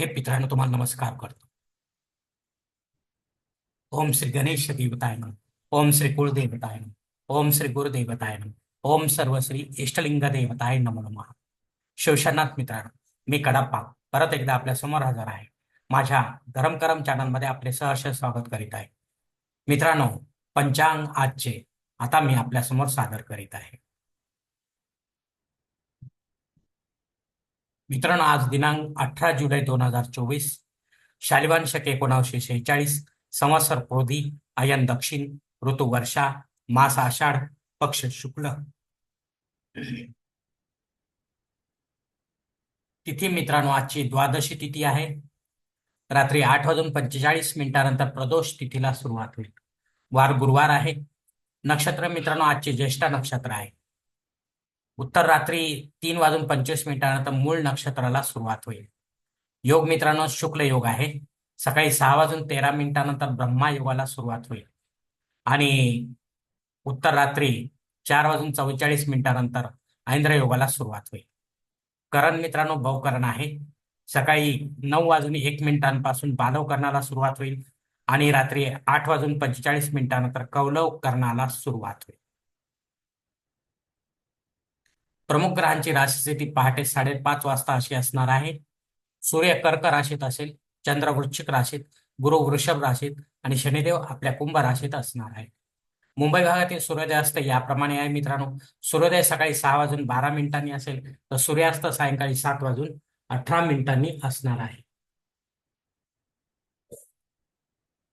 हे मित्रांनो तुम्हाला नमस्कार करतो. ओम श्री गणेश देवतायन ओम श्री कुळदेवतायन ओम श्री गुरुदेवतायन ओम सर्व श्री इष्टलिंग देवताय नमो नमः. शिवशरनाथ मित्रांनो मी कडप्पा परत एकदा आपल्यासमोर हजर आहे. माझ्या गरम करम चॅनलमध्ये आपले सहर्ष स्वागत करीत आहे. मित्रांनो पंचांग आजचे आता मी आपल्यासमोर सादर करीत आहे. मित्रांनो आज दिनांक अठरा जुलै दोन हजार चोवीस शालिवान शक एकोणावीसशे शेहेचाळीस संवत्सर क्रोधी आयन दक्षिण ऋतू वर्षा मास आषाढ पक्ष शुक्ल. तिथी मित्रांनो आजची द्वादशी तिथी आहे. रात्री आठ वाजून पंचेचाळीस मिनिटानंतर प्रदोष तिथीला सुरुवात होईल. वार गुरुवार आहे. नक्षत्र मित्रांनो आजचे ज्येष्ठ नक्षत्र आहे. उत्तर रात्री तीन वाजून पंचवीस मिनिटानंतर मूळ नक्षत्राला सुरुवात होईल. योग मित्रांनो शुक्ल योग आहे. सकाळी सहा वाजून तेरा मिनिटानंतर ब्रह्मा योगाला सुरुवात होईल. आणि उत्तर रात्री चार वाजून चव्वेचाळीस मिनिटानंतर ऐंद्र योगाला सुरुवात होईल. करण मित्रांनो भवकरण आहे. सकाळी नऊ वाजून एक मिनिटांपासून बालव करणाला सुरुवात होईल. आणि रात्री आठ वाजून पंचेचाळीस मिनिटानंतर कौलव करणाला सुरुवात होईल. प्रमुख ग्रहांची राशीस्थिती पहाटे साडेपाच वाजता अशी असणार आहे. सूर्य कर्क राशीत असेल चंद्र वृश्चिक राशीत गुरु वृषभ राशीत आणि शनिदेव आपल्या कुंभ राशीत असणार आहे मुंबई भागातील सूर्योदयास्त याप्रमाणे आहे मित्रांनो. सूर्योदय सकाळी सहा वाजून बारा मिनिटांनी असेल तर सूर्यास्त सायंकाळी सात वाजून अठरा मिनिटांनी असणार आहे.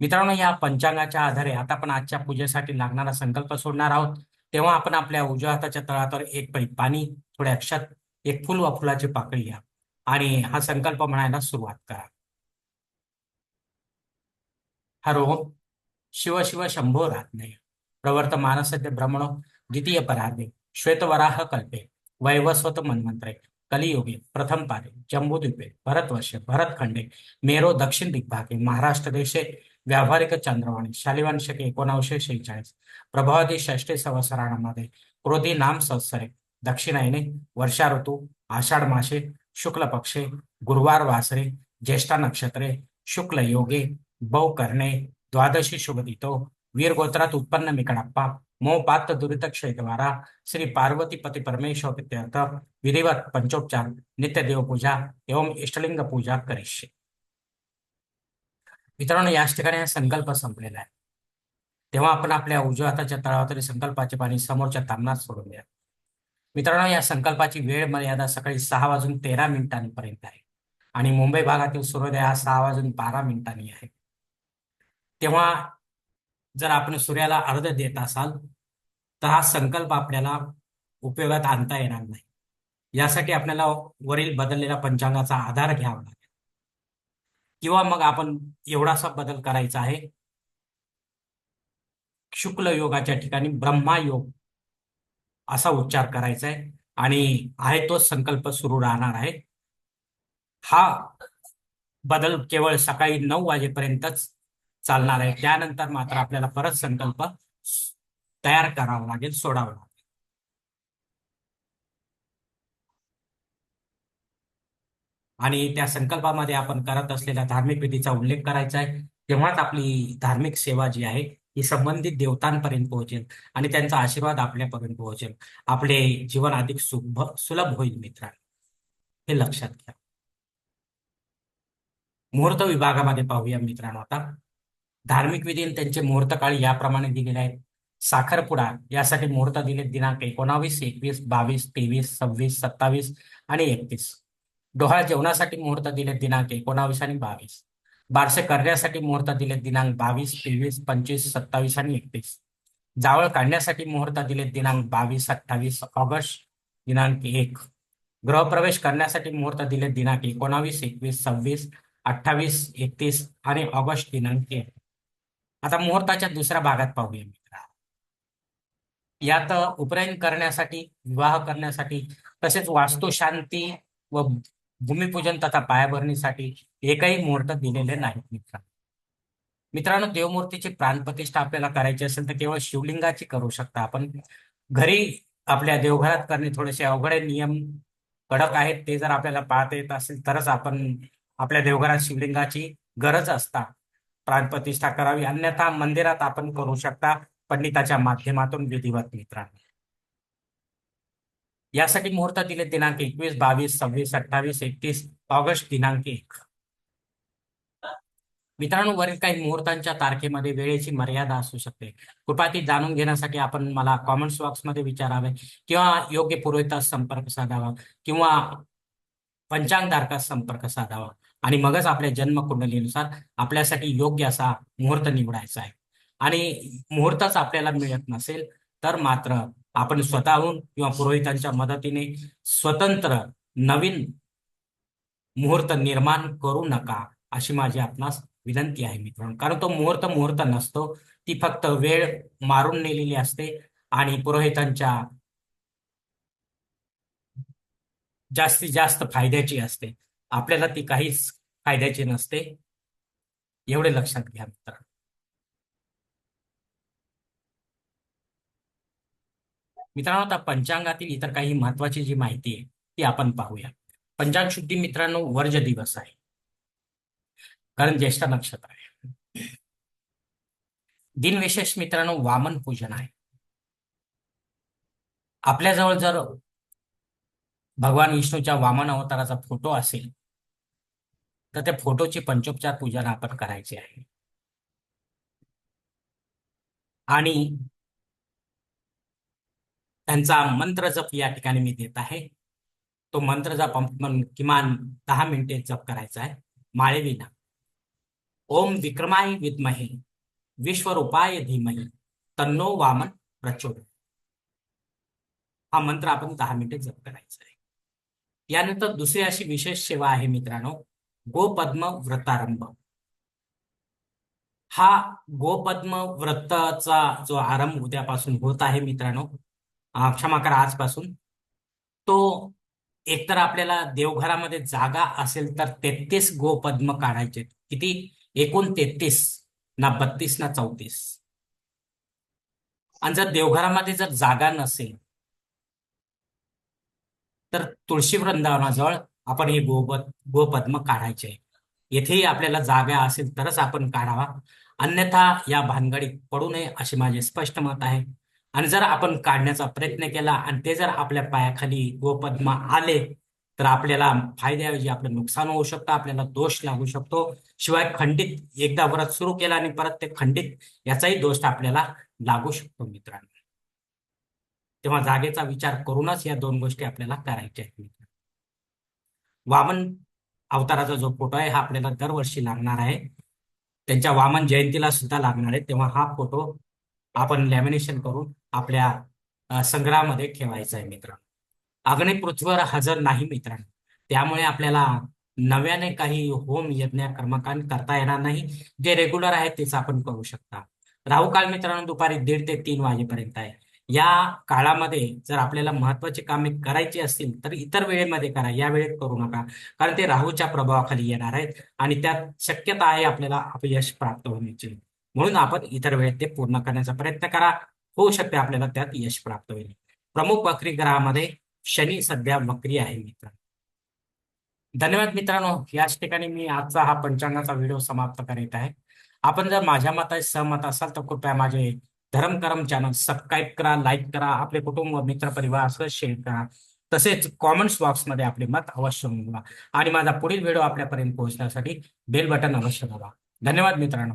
मित्रांनो या पंचांगाच्या आधारे आता आपण आजच्या पूजेसाठी लागणारा संकल्प सोडणार आहोत. तेव्हा आपण आपल्या उजव्या हाताच्या तळावर एक पळी पाणी थोड्या अक्षात एक फुल व फुलाची पाकळी घ्या. आणि हा संकल्प म्हणायला सुरुवात करा. हरो शिव शिव शंभो रात्नय प्रवर्त मानसद्य भ्रमणो द्वितीय पराधे. श्वेतवराह कल्पे. वैवस्वत मनमंत्रे कलियुगे प्रथम पारे जम्बूद्वीपे भरतवर्षे भरतखंडे मेरो दक्षिण दिग्भागे. महाराष्ट्र देशे व्यावहारिक चंद्रवाणी शालिवान शके एकोणावीसशे शेहेचाळीस. प्रभावती षष्टी संवत्सरामध्ये क्रोधी नाम संवत्सरे दक्षिणायने वर्षा ऋतू आषाढ मासे शुक्ल पक्षे गुरुवार वासरे ज्येष्ठा नक्षत्रे शुक्ल योगे बौ करणे द्वादशी शुभदितो वीर गोत्रात उत्पन्न मिकडप्पा मोपात दुरित क्षेत्रवारा श्री पार्वती पती परमेश्वर विधिवत पंचोपचार नित्य देवपूजा एवं इष्टलिंग पूजा करिष्ये. मित्रांनो याच ठिकाणी हा संकल्प संपलेला आहे. तेव्हा आपण आपल्या उजव्या हाताच्या तळावर संकल्पाचे पाणी समोरच्या तामणात सोडून द्या. मित्रांनो या संकल्पाची वेळ मर्यादा सकाळी सहा वाजून तेरा मिनिटांपर्यंत आहे. आणि मुंबई भागातील सूर्योदय हा सहा वाजून बारा मिनिटांनी आहे. तेव्हा जर आपण सूर्याला अर्ध देत असाल तर हा संकल्प आपल्याला उपयोगात आणता येणार नाही. यासाठी आपल्याला वरील बदललेल्या पंचांगाचा आधार घ्यावा लागेल. किंवा मग आपण एवढासा बदल करायचा आहे. शुक्ल योगाच्या ठिकाणी ब्रह्मा योग असा उच्चार करायचा आहे. आणि आहे तोच संकल्प सुरू राहणार आहे. हा बदल केवळ सकाळी नऊ वाजेपर्यंतच चालणार आहे. त्यानंतर मात्र आपल्याला परत संकल्प तयार करावा लागेल सोडावा लागेल. आणि त्या संकल्पामध्ये आपण करत असलेल्या धार्मिक विधीचा उल्लेख करायचा आहे. तेव्हाच आपली धार्मिक सेवा जी आहे ही संबंधित देवतांपर्यंत पोहोचेल आणि त्यांचा आशीर्वाद आपल्यापर्यंत पोहोचेल. आपले जीवन अधिक सुभ सुलभ होईल मित्रांनो. हे लक्षात घ्या. मुहूर्त विभागामध्ये पाहूया मित्रांनो आता. धार्मिक विधी त्यांचे मुहूर्त काळ याप्रमाणे दिलेले आहेत. साखरपुडा यासाठी मुहूर्त दिले दिनांक एकोणावीस एकवीस बावीस तेवीस सव्वीस सत्तावीस आणि एकतीस. डोहाळ जेवणासाठी मुहूर्त दिले दिनांक एकोणावीस आणि बावीस. बारसे करण्यासाठी मुहूर्त दिले दिनांक बावीस तेवीस पंचवीस सत्तावीस आणि एकतीस. जावळ काढण्यासाठी मुहूर्त दिले दिनांक बावीस अठ्ठावीस ऑगस्ट दिनांक एक. गृहप्रवेश करण्यासाठी मुहूर्त दिले दिनांक एकोणावीस एकवीस सव्वीस अठ्ठावीस एकतीस आणि ऑगस्ट दिनांक एक. आता मुहूर्ताच्या दुसऱ्या भागात पाहूया मित्रा. यात उपनयन करण्यासाठी विवाह करण्यासाठी तसेच वास्तुशांती व भूमिपूजन तथा पायाभरणीसाठी एकही मुहूर्त दिलेले नाहीत मित्रांनो मित्रांनो देवमूर्तीची प्राणप्रतिष्ठा आपल्याला करायची असेल तर केवळ शिवलिंगाची करू शकता. आपण घरी आपल्या देवघरात करणे थोडेसे अवघड नियम कडक आहेत ते जर आपल्याला पाळता येत असेल तरच आपण आपल्या देवघरात शिवलिंगाची गरज असता. प्राणप्रतिष्ठा करावी अन्यथा मंदिरात आपण करू शकता पंडिताच्या माध्यमातून विधिवत मित्रांनो. यासाठी मुहूर्त दिले दिनांक एकवीस बावीस सव्वीस अठ्ठावीस एकतीस ऑगस्ट दिनांक एक. मित्रांनो वरील काही मुहूर्तांच्या तारखेमध्ये वेळेची मर्यादा असू शकते. कृपया ती जाणून घेण्यासाठी आपण मला कॉमेंट्स बॉक्समध्ये विचारावे किंवा योग्य पुरोहितास संपर्क साधावा किंवा पंचांगधारकास संपर्क साधावा आणि मगच आपल्या जन्मकुंडलीनुसार आपल्यासाठी योग्य असा मुहूर्त निवडायचा आहे. आणि मुहूर्तच आपल्याला मिळत नसेल तर मात्र आपण स्वतःहून किंवा पुरोहितांच्या मदतीने स्वतंत्र नवीन मुहूर्त निर्माण करू नका अशी माझी आपणास विनंती आहे मित्रांनो. कारण तो मुहूर्त मुहूर्त नसतो ती फक्त वेळ मारून नेलेली असते आणि पुरोहितांच्या जास्तीत जास्त फायद्याची असते. आपल्याला ती काहीच फायद्याची नसते. एवढे लक्षात घ्या मित्रांनो. मित्रांनो आता पंचांगातील इतर काही महत्वाची जी माहिती आहे ती आपण पाहूया. पंचांग शुद्धी मित्रांनो वर्ज दिवस आहे. कारण ज्येष्ठ नक्षत्र आहे. दिनविशेष मित्रांनो वामन पूजन आहे. आपल्याजवळ जर भगवान विष्णूच्या वामन अवताराचा फोटो असेल तर त्या फोटोची पंचोपचार पूजन आपण करायचे आहे. आणि त्यांचा मंत्र जप या ठिकाणी मी देत आहे. तो मंत्र जप आपण किमान दहा मिनिटे जप करायचा आहे. माळेविना. ओम विक्रमाय विद्महे. विश्वरूपाय धीमहे. तन्नो वामन प्रचोद हा मंत्र आपण दहा मिनिटे जप करायचा आहे. यानंतर दुसरी अशी विशेष सेवा आहे मित्रांनो गोपद्म व्रतारंभ. हा गोपद्म व्रताचा जो आरंभ उद्यापासून होत आहे मित्रांनो क्षमा करा आजपासून. तो एकतर आपल्याला देवघरामध्ये जागा असेल तर तेहतीस गोपद्म काढायचे. किती? एकूण तेहतीस ना बत्तीस ना चौतीस. आणि जर देवघरामध्ये जर जागा नसेल तर तुळशी वृंदावनाजवळ आपण हे गोपद गोपद्म काढायचे. येथेही आपल्याला जागा असेल तरच आपण काढावा. अन्यथा या भानगडीत पडू नये असे माझे स्पष्ट मत आहे. आणि जर आपण काढण्याचा प्रयत्न केला आणि ते जर आपल्या पायाखाली गोपद्म आले तर आपल्याला फायद्याऐवजी आपलं नुकसान होऊ शकतं आपल्याला दोष लागू शकतो. शिवाय खंडित एकदा व्रत सुरू केला आणि परत ते खंडित याचाही दोष आपल्याला लागू शकतो मित्रांनो. तेव्हा जागेचा विचार करूनच या दोन गोष्टी आपल्याला करायच्या आहेत मित्रांनो. वामन अवताराचा जो फोटो आहे हा आपल्याला दरवर्षी लागणार आहे. त्यांच्या वामन जयंतीला सुद्धा लागणार आहे. तेव्हा हा फोटो आपण लॅमिनेशन करून आपल्या संग्रहामध्ये ठेवायचं आहे मित्रांनो अग्नी पृथ्वीवर हजर नाही मित्रांनो. त्यामुळे आपल्याला नव्याने काही होम यज्ञ कर्मकांड करता येणार नाही. जे रेग्युलर आहे तेच आपण करू शकता. राहू काळ मित्रांनो दुपारी दीड ते तीन वाजेपर्यंत आहे. या काळामध्ये जर आपल्याला महत्वाची कामे करायची असतील तर इतर वेळेमध्ये करा. या वेळेत करू नका. कारण ते राहूच्या प्रभावाखाली येणार आहेत आणि त्यात शक्यता आहे आपल्याला अपयश प्राप्त होण्याची. म्हणून आपण इतर वेळेत ते पूर्ण करण्याचा प्रयत्न करा. होऊ शकते आपल्याला त्यात यश प्राप्त होईल. प्रमुख वक्री ग्रहामध्ये शनी सध्या वक्री आहे मित्रांनो धन्यवाद मित्रांनो. याच ठिकाणी मी आजचा हा पंचांगाचा व्हिडिओ समाप्त करीत आहे. आपण जर माझ्या मताशी सहमत असाल तर कृपया माझे धर्म करम चॅनल सबस्क्राईब करा लाईक करा आपले कुटुंब मित्र परिवार असं शेअर करा. तसेच कॉमेंट्स बॉक्समध्ये आपले मत अवश्य नोंदवा. आणि माझा पुढील व्हिडिओ आपल्यापर्यंत पोहोचण्यासाठी बेल बटन अवश्य दाबा. धन्यवाद मित्रांनो.